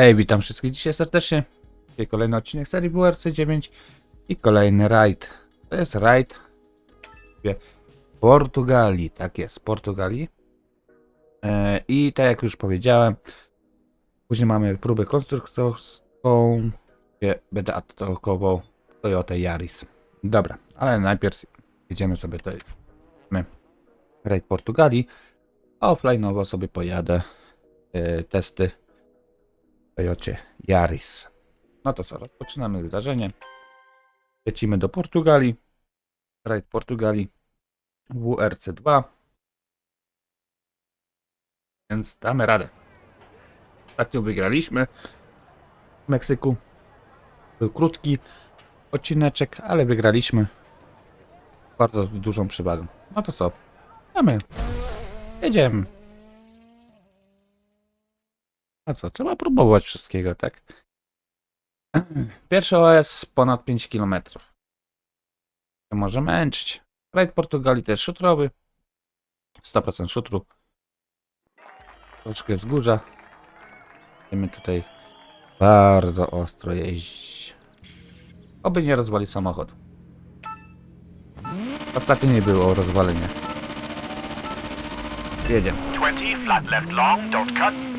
Hej, witam wszystkich dzisiaj serdecznie. Dzisiaj kolejny odcinek serii WRC 9 i kolejny rajd. To jest rajd w Portugalii. Tak jest, Portugalii. E, I tak jak już powiedziałem, później mamy próbę konstruktorską, gdzie będę atakował Toyota Yaris. Dobra, ale najpierw jedziemy sobie tutaj rajd Portugalii. A offline'owo sobie pojadę e, testy Toyocie Yaris. No to co, rozpoczynamy wydarzenie. Lecimy do Portugalii. Rajd Portugalii WRC2. Więc damy radę. Ostatnio wygraliśmy w Meksyku. Był krótki odcineczek, ale wygraliśmy bardzo dużą przewagą. No to co? Damy. Jedziemy. A co, trzeba próbować wszystkiego, tak? Pierwszy OS ponad 5 km. To może męczyć. Rajd Portugalii też szutrowy. 100% szutru. Troszkę wzgórza. Będziemy tutaj bardzo ostro jeździć. Oby nie rozwali samochód. Ostatnio nie było o rozwalenie. Jedziemy. 20, flat left long, don't cut.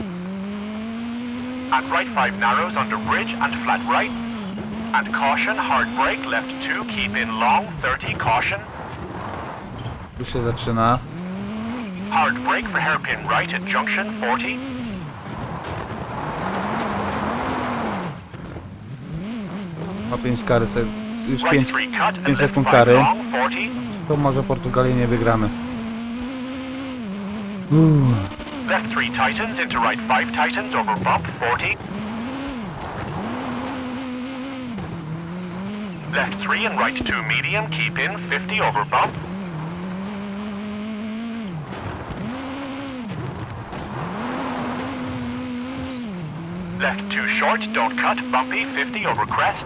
And right 5 narrows under bridge and flat right. And caution, hard brake, left 2, keep in long, 30, caution. Tu się zaczyna. Hard brake for hairpin right at junction, 40. Ma 5 kary, już Right 5 3 cut and 5 left sekund 5 kary. long, 40. To może Portugalię nie wygramy. Uuu. Left 3 Titans into right 5 Titans over bump, 40. Left 3 and right 2 medium, keep in, 50 over bump. Left 2 short, don't cut, bumpy, 50 over crest.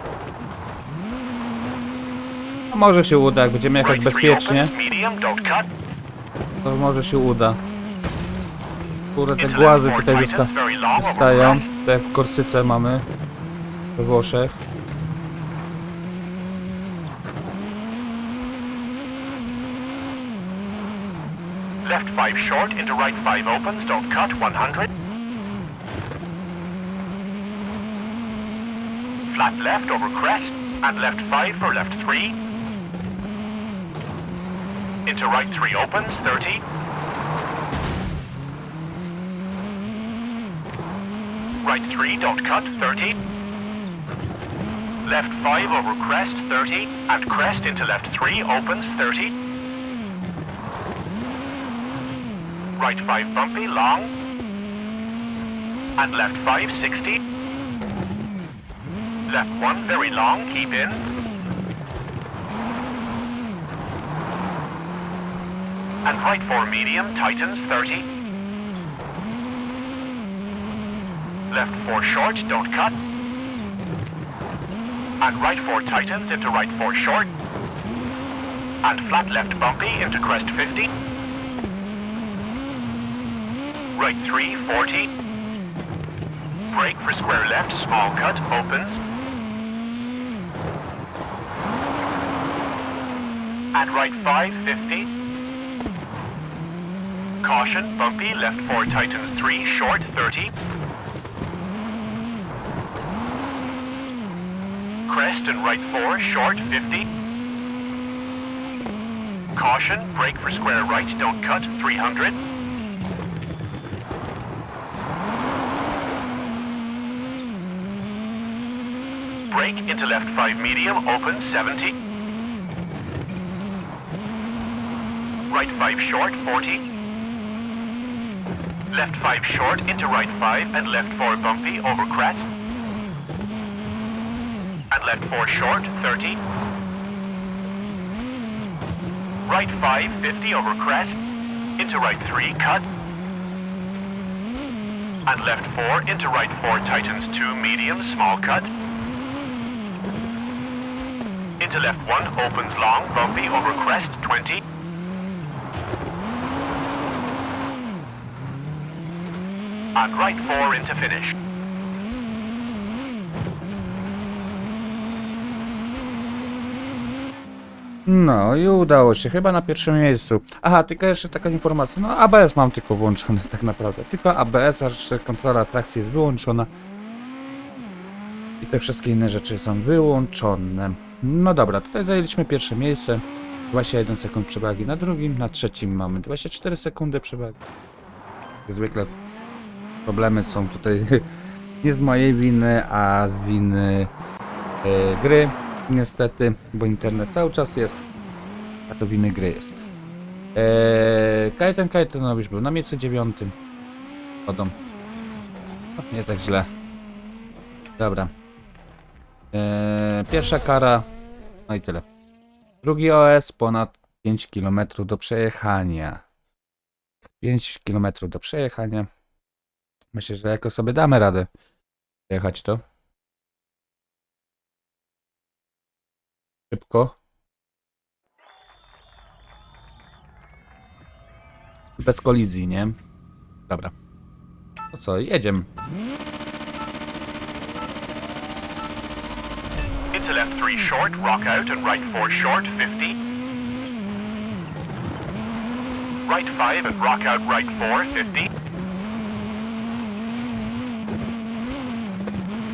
Może się uda, jak będziemy jechać bezpiecznie, medium, don't cut. to może się uda. Kurde, te głazy left 4 tutaj wystają. Tak jak w Korsyce mamy. We Włoszech. Left 5 short into right 5 opens, don't cut, 100. Flat left over crest, and left 5 for left 3. Into right 3 opens, 30. Right 3, don't cut, 30. Left 5 over crest, 30. And crest into left 3 opens, 30. Right 5 bumpy, long. And left 5, 60. Left 1 very long, keep in. And right 4 medium, tightens, 30. Left 4 short, don't cut. And right 4 tightens into right 4 short. And flat left bumpy into crest 50. Right 3, 40. Brake for square left, small cut, opens. And right 5, 50. Caution, bumpy, left 4 tightens 3, short, 30. Crest and right 4, short, 50. Caution, brake for square right, don't cut, 300. Brake into left 5 medium, open 70. Right 5 short, 40. Left 5 short into right 5 and left 4 bumpy over crest. Left 4 short, 30. Right 5, 50 over crest. Into right 3, cut. And left 4 into right 4 tightens 2 medium, small cut. Into left 1 opens long, bumpy over crest, 20. And right 4 into finish. No i udało się, chyba na pierwszym miejscu. Aha, tylko jeszcze taka informacja, no ABS mam tylko włączony tak naprawdę. Tylko ABS, a że kontrola trakcji jest wyłączona. I te wszystkie inne rzeczy są wyłączone. No dobra, tutaj zajęliśmy pierwsze miejsce. 21 sekund przewagi na drugim, na trzecim mamy 24 sekundy przewagi. Jak zwykle problemy są tutaj nie z mojej winy, a z winy e, gry. Niestety, bo internet cały czas jest, a to winy gry jest. Eee, Kajetan Kajetanowicz był na miejscu dziewiątym. Wodą. No, nie tak źle. Dobra. Eee, pierwsza kara. No i tyle. Drugi OS ponad 5 km do przejechania. 5 km do przejechania. Myślę, że jako sobie damy radę jechać to. Szybko. Bez kolizji, nie? Dobra. To co, jedziemy. Into left 3 short, rock out and right 4 short, 50. Right 5 and rock out right 4, 50.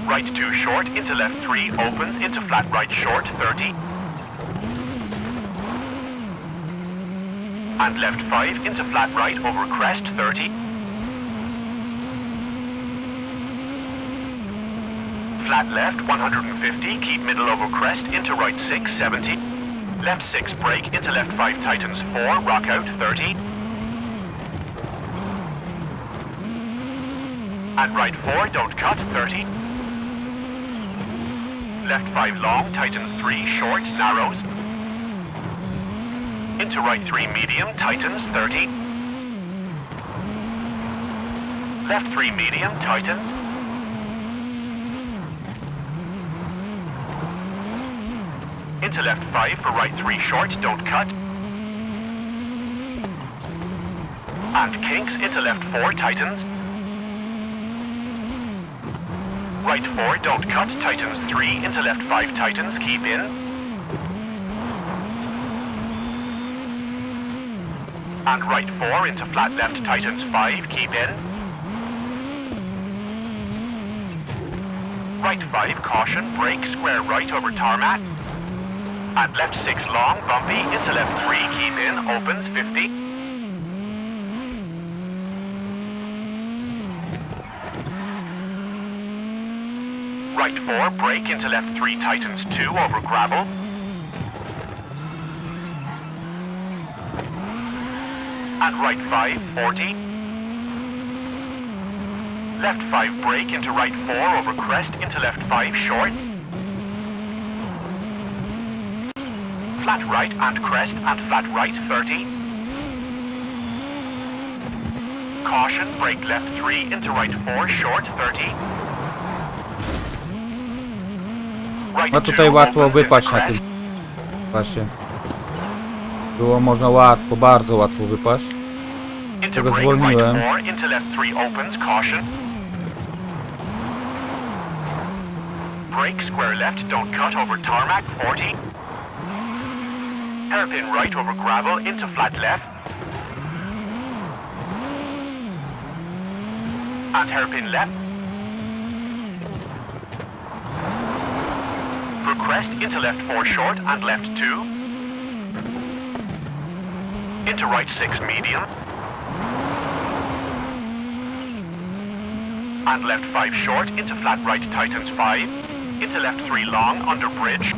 Right 2 short, into left 3, opens, into flat right short, 30. And left 5, into flat right over crest, 30. Flat left 150, keep middle over crest, into right 6, 70. Left 6, brake, into left 5, Titans 4, rock out 30. And right 4, don't cut 30. Left 5 long, Titans 3, short, narrows. Into right 3 medium, tightens 30. Left 3 medium, tightens. Into left 5 for right 3 short, don't cut. And kinks into left 4, tightens. Right 4, don't cut, tightens 3, into left 5, tightens, keep in. And right 4, into flat left, Titans 5, keep in. Right 5, caution, brake, square right over tarmac. And left 6 long, bumpy, into left 3, keep in, opens 50. Right 4, brake into left 3, Titans 2 over gravel. And right 5, 40. Left 5, brake into right 4 over crest, into left 5, short. Flat right and crest and flat right 30. Caution, brake left 3 into right 4, short 30. Right No 2 tutaj łatwo wypaść na tym. Właśnie. Było można łatwo, bardzo łatwo wypaść. Tego brake zwolniłem. right 4, into left 3 opens, caution. Brake square left, don't cut over tarmac 40. Hairpin right over gravel into flat left. And hairpin left. Crest into left 4 short and left 2. Into right 6 medium. And left 5 short into flat right Titans 5. Into left 3 long under bridge.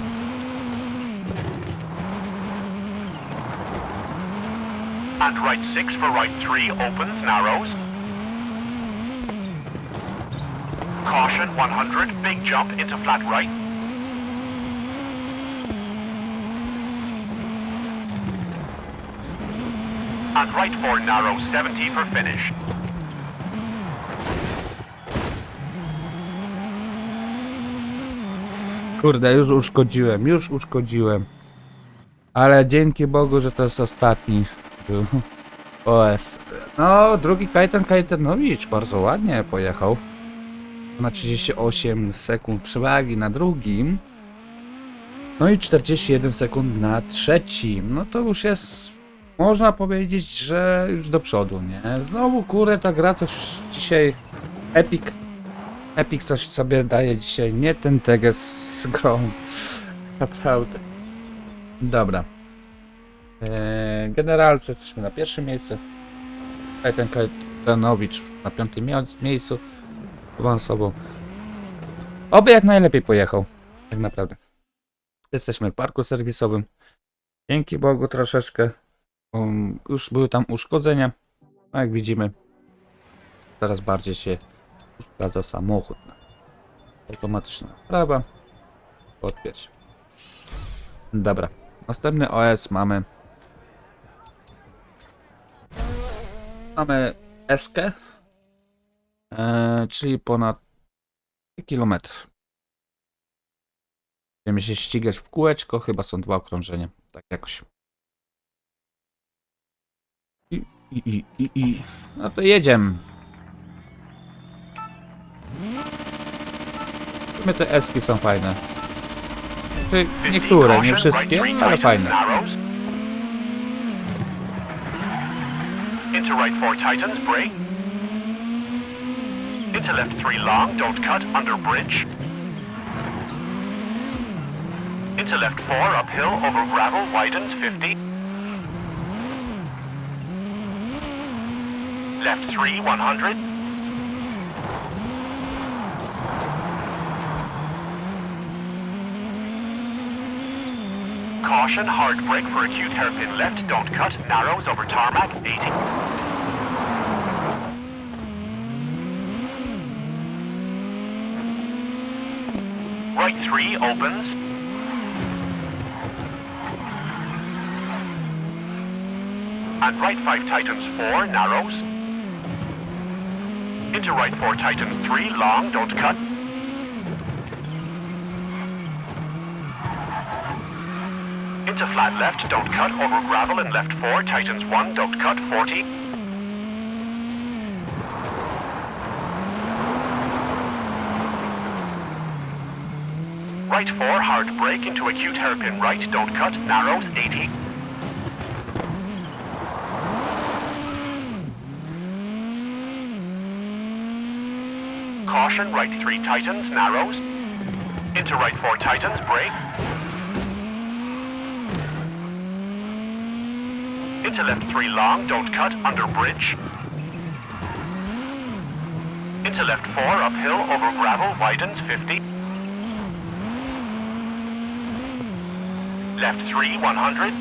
And right 6 for right 3 opens narrows. Caution 100 big jump into flat right. And right 4 narrow 70 for finish. Kurde, już uszkodziłem, już uszkodziłem. Ale dzięki Bogu, że to jest ostatni był OS. No, drugi Kajetan Kajetanowicz bardzo ładnie pojechał. Na 38 sekund przewagi na drugim. No i 41 sekund na trzecim. No to już jest, można powiedzieć, że już do przodu, nie? Znowu, kurde, ta gra coś dzisiaj... Epic... Epic coś sobie daje dzisiaj, nie ten teges z grą. Naprawdę. Dobra. Eee, generalce jesteśmy na pierwszym miejscu. Kajten Kajtanowicz na piątym miejscu. Awansował. Oby jak najlepiej pojechał. Tak naprawdę. Jesteśmy w parku serwisowym. Dzięki Bogu troszeczkę. Um, już były tam uszkodzenia. No jak widzimy, coraz bardziej się uszkadza samochód. Automatyczna prawa. Podpiąć. Dobra. Następny OS mamy. Mamy Eskę. E, czyli ponad kilometr. Będziemy się ścigać w kółeczko, chyba są dwa okrążenia. Tak jakoś. I, i, i, i, i. No to jedziemy. Sumie te eski są fajne. 50 niektóre, nie wszystkie, three ale fajne. Into right four tightens, brake. Into left three long, don't cut, under bridge. Into left four, uphill, over gravel, widens, 50. Left three, 100. Caution, hard brake for acute hairpin left, don't cut, narrows over tarmac, 80. Right 3 opens. And right 5 tightens 4, narrows. Into right 4 tightens 3, long, don't cut. Into flat left, don't cut, over gravel and left 4, tightens 1, don't cut, 40. Right 4, hard break into acute hairpin right, don't cut, narrows, 80. Caution, right 3 tightens, narrows. Into right 4 tightens, brake. Into left 3 long, don't cut, under bridge. Into left 4, uphill, over gravel, widens, 50. Left 3, 100.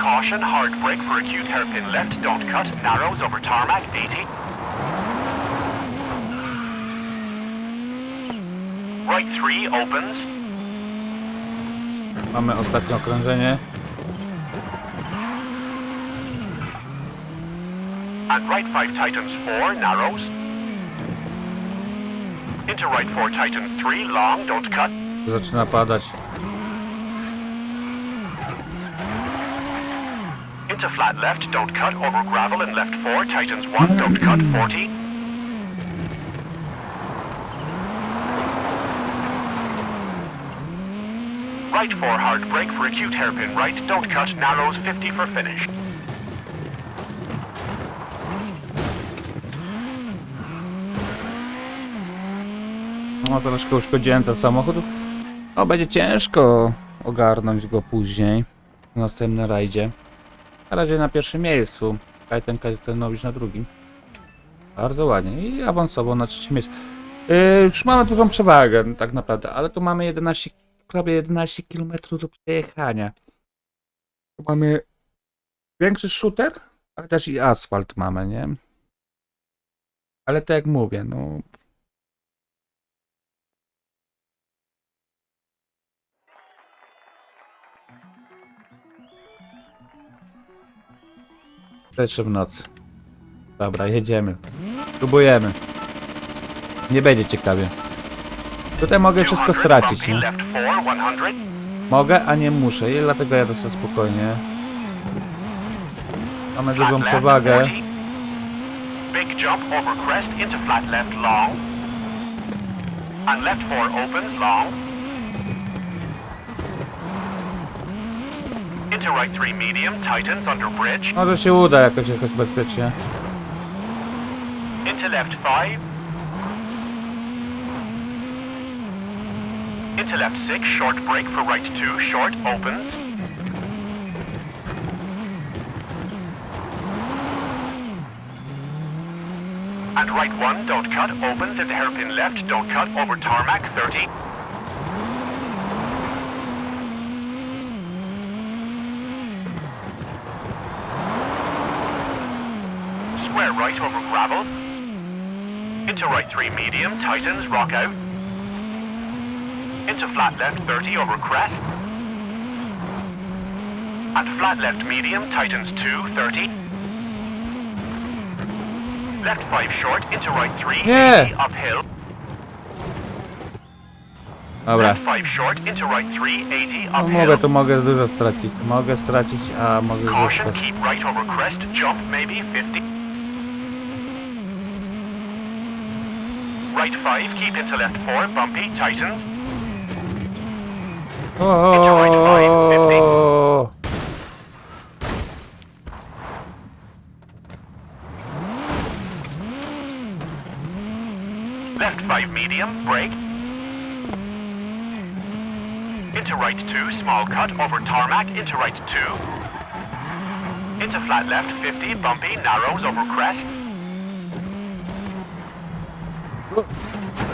Caution, hard brake for acute hairpin left, don't cut, narrows over tarmac, 80. 3 opens. Mamy ostatnie okrążenie. And right 5 tightens 4, narrows. Into right 4 tightens 3, long, don't cut. Zaczyna padać. Into flat left, don't cut, over gravel and left 4, Titans 1, don't cut, 40. Right 4, hard brake for acute hairpin right, don't cut, narrows 50 for finish. No troszkę uszkodziłem ten samochód. O, będzie ciężko ogarnąć go później. W następnym rajdzie. Na razie na pierwszym miejscu. Kajten Kajtenowicz na drugim. Bardzo ładnie. I awansował na trzecim miejscu. Yy, już mamy dużą przewagę tak naprawdę, ale tu mamy 11, prawie 11 km do przejechania. Tu mamy większy shooter, ale też i asfalt mamy, nie? Ale tak jak mówię, no Jeszcze w nocy. Dobra, jedziemy. Próbujemy. Nie będzie ciekawie. Tutaj mogę wszystko 200, stracić, nie? Left 4, 100. Mogę, a nie muszę i dlatego jadę sobie spokojnie. Mamy dużą przewagę. 40. Big jump over crest into flat left long. And left 4 opens long. Into right 3 medium, tightens under bridge. Może się uda jakoś jechać bezpiecznie. Into left 5. Into left 6, short break for right 2, short opens. And right 1, don't cut, opens into hairpin left, don't cut, over tarmac 30. Square right over gravel. Into right 3 medium, tightens, rock out. Into flat left 30 over crest. And flat left medium, tightens 2, 30. Left 5 short, into right 3, Yeah. 80 uphill. Dobra. 5 short, into right 3, 80 No uphill. mogę, tu mogę dużo stracić. Mogę stracić, a mogę Caution, zyskać. keep right over crest, jump maybe 50. Right 5, keep into left 4, bumpy, tightens. Into right five, fifty. O, Left 5 medium, brake. Into right 2, small cut, over tarmac, into right 2. Into flat left 50, bumpy, narrows, over crest.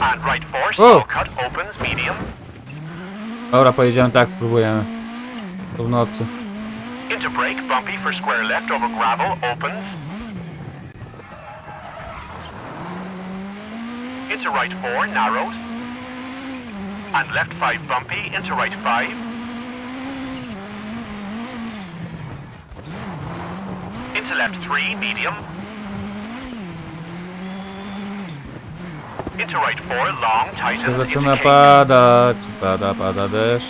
And right 4, small cut, opens, medium. Dobra, pojedziemy tak, spróbujemy. Tu w nocy. Into brake, bumpy for square left, over gravel, opens. Into right 4, narrows. And left 5, bumpy, into right 5. Into left 3, medium. Into right 4, long, To tightens, into zaczyna padać. Pada, pada deszcz.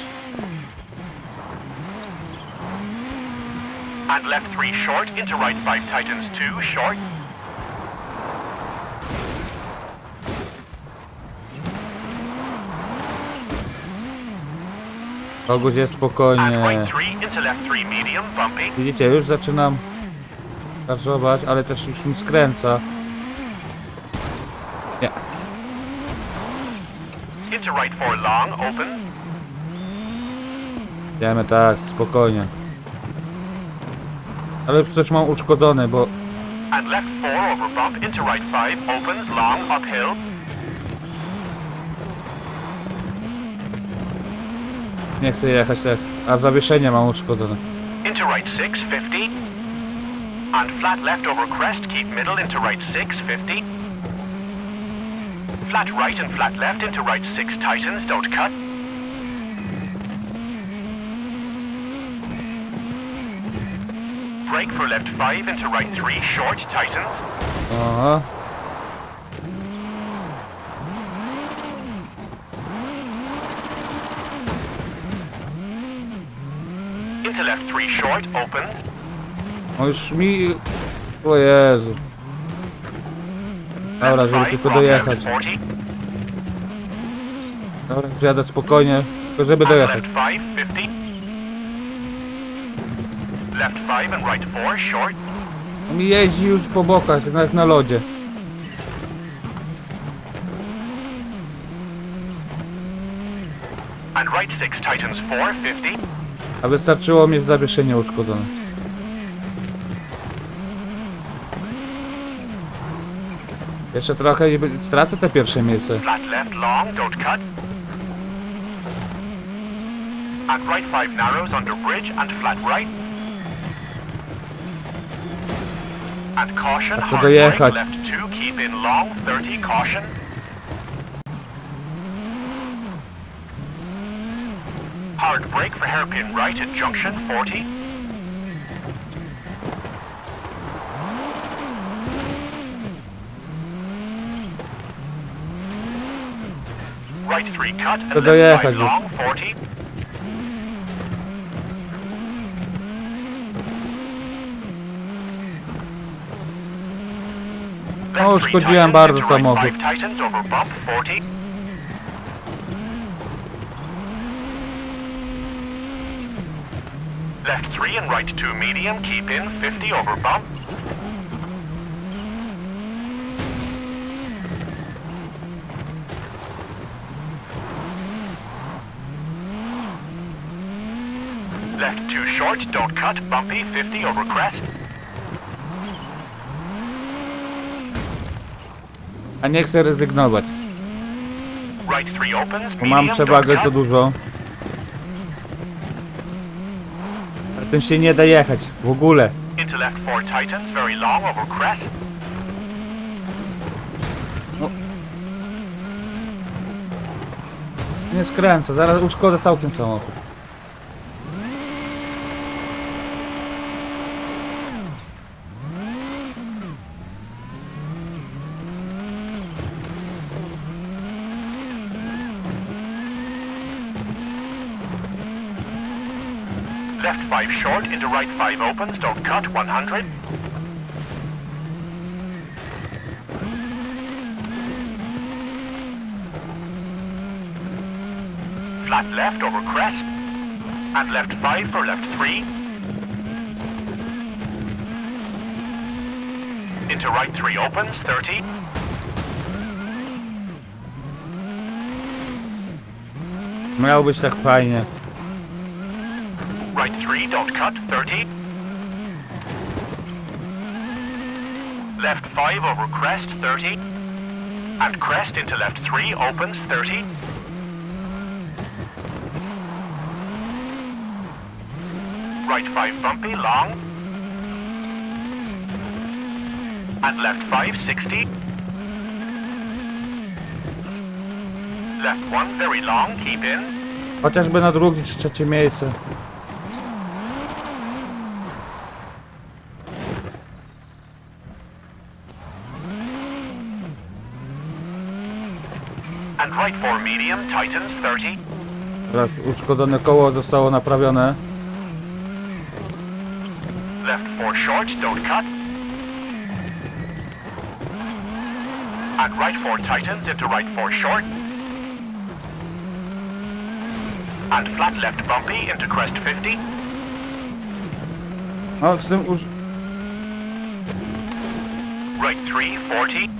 And left 3, short, into right 5, tightens 2, short. Kogut jest spokojnie. right 3, into left 3, medium, bumpy. Widzicie, już zaczynam karżować, ale też już mi skręca. Nie, Into right 4 long, open. idziemy tak, spokojnie. Ale coś mam uszkodzone, bo And left 4 over bump, into right 5, opens, long, uphill. nie chcę jechać tak. A zawieszenie mam uszkodzone. Into right 6, 50. And flat left over crest, keep middle, into right 6, 50. Flat right and flat left, into right 6, Titans, don't cut. Brake for left 5, into right 3, short, tightens. Aha. Uh-huh. Into left 3, short, opens. Już mi... O Jezu. Dobra, żeby 5, tylko dojechać. 40. Dobra, jadę spokojnie, tylko żeby dojechać. left 5, 50. Left 5 and right 4, short. On mi jeździ już po bokach, jak na lodzie. And right 6 tightens 4, 50. A wystarczyło mieć zawieszenie uszkodzone. Jeszcze trochę i stracę te pierwsze miejsce. Flat left long, don't cut. And right 5 narrows under bridge and flat right. And caution, A co hard dojechać? left 2, keep in long, 30, caution. Hard brake for hairpin right at junction, 40. Right 3 cut and To dojechać 5 już. long, 40. No, uszkodziłem bardzo samochód. five tightens over bump 40. Left 3 and right 2 medium, keep in 50 over bump. Left 2 short, don't cut, bumpy 50 over crest. A nie chcę rezygnować. Right 3 opens, Bo medium, mam don't przewagę cut. to dużo. Ale tym się nie da jechać. W ogóle. Into left 4 tightens, very long over crest. Nie skręcę, zaraz uszkodzę całkiem samochód. Left 5 short, into right 5 opens, don't cut, 100. Flat left over crest. And left 5 for left 3. Into right 3 opens, 30. Miało tak fajnie. Right 3, don't cut, 30. Left 5 over crest, 30. And crest into left 3, opens, 30. Right 5 bumpy, long. And left 5, 60. Left 1, very long, keep in. Chociażby na drugie czy trzecie miejsce. 4 medium, tightens, 30. Teraz uszkodzone koło zostało naprawione. Left 4 short, don't cut. And right 4 Titans into right 4 short. And flat left bumpy into crest 50. No z tym uż... Right 3, 40.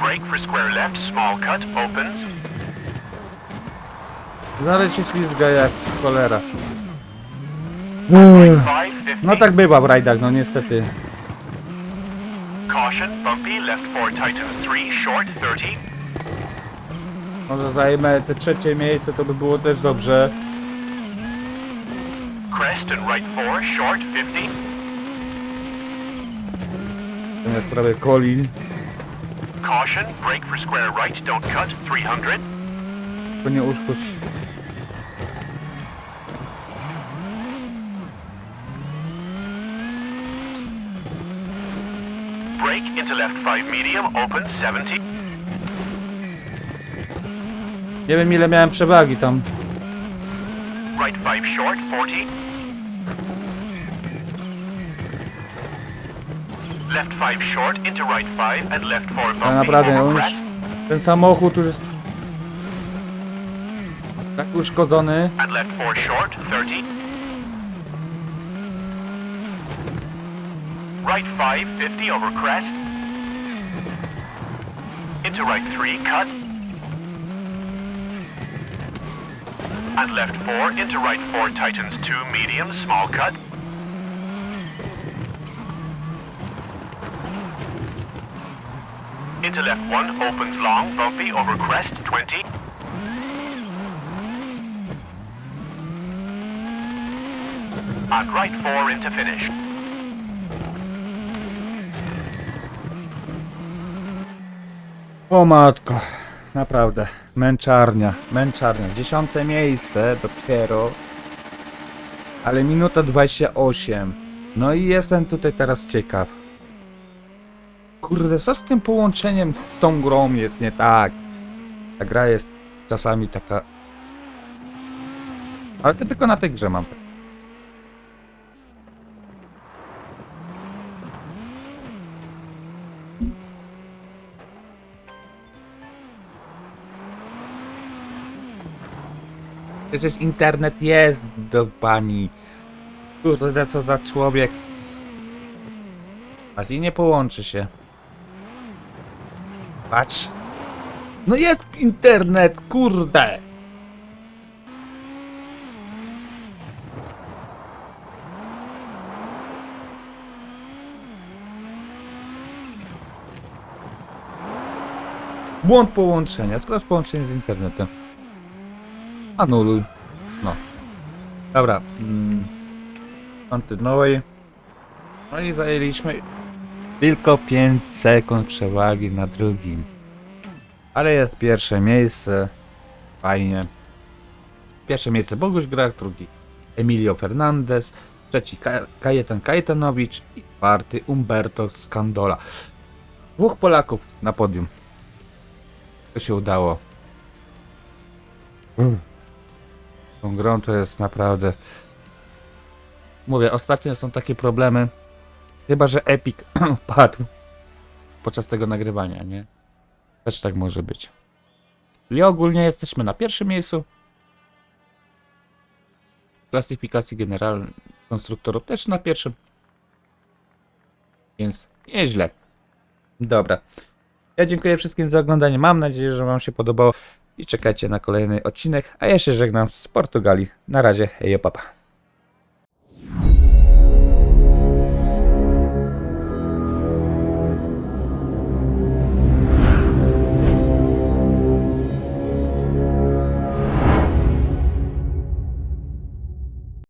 Brake for square left, small cut, opens. Dalej się ślizga jak cholera. Right 5, 50. No tak bywa w rajdach, no niestety. Caution, bumpy, left 4 tightens 3, short 30. Może zajmę te trzecie miejsce, to by było też dobrze. Crest and right 4, short 50. Ten Jak prawie Colin. Caution, brake for square right, don't cut, 300. To nie uszkodź. Brake into left 5 medium, open 70. Nie wiem ile miałem przewagi tam. Right 5 short, 40. Left 5 short into right 5 and left 4 Ale bumpy naprawdę, over on już, ten samochód już jest tak uszkodzony. and left 4 short, 30. Right 5, 50 over crest. Into right 3, cut. And left 4 into right 4 tightens 2 medium, small cut. Into left 1 opens long, bumpy over crest 20. And right 4 into finish. O matko, naprawdę, męczarnia, męczarnia. Dziesiąte miejsce dopiero, ale minuta 28. No i jestem tutaj teraz ciekaw. Kurde, co z tym połączeniem z tą grą jest nie tak? Ta gra jest czasami taka... Ale to tylko na tej grze mam. Przecież internet jest do pani. Kurde, co za człowiek. Masz i nie połączy się. Patrz. No jest internet, kurde. Błąd połączenia. Sprawdź połączenie z internetem. Anuluj. No. Dobra. Mm. Kontynuuj. No i zajęliśmy tylko 5 sekund przewagi na drugim. Ale jest pierwsze miejsce. Fajnie. Pierwsze miejsce Boguś Grach, drugi Emilio Fernandez, trzeci Ka- Kajetan Kajetanowicz i czwarty Umberto Scandola. Dwóch Polaków na podium. To się udało. Tą grą to jest naprawdę... Mówię, ostatnio są takie problemy. Chyba, że Epic padł podczas tego nagrywania, nie? Też tak może być. I ogólnie jesteśmy na pierwszym miejscu. Klasyfikacji generalnej konstruktorów też na pierwszym. Więc nieźle. Dobra. Ja dziękuję wszystkim za oglądanie. Mam nadzieję, że Wam się podobało. I czekajcie na kolejny odcinek. A ja się żegnam z Portugalii. Na razie. Hej, papa.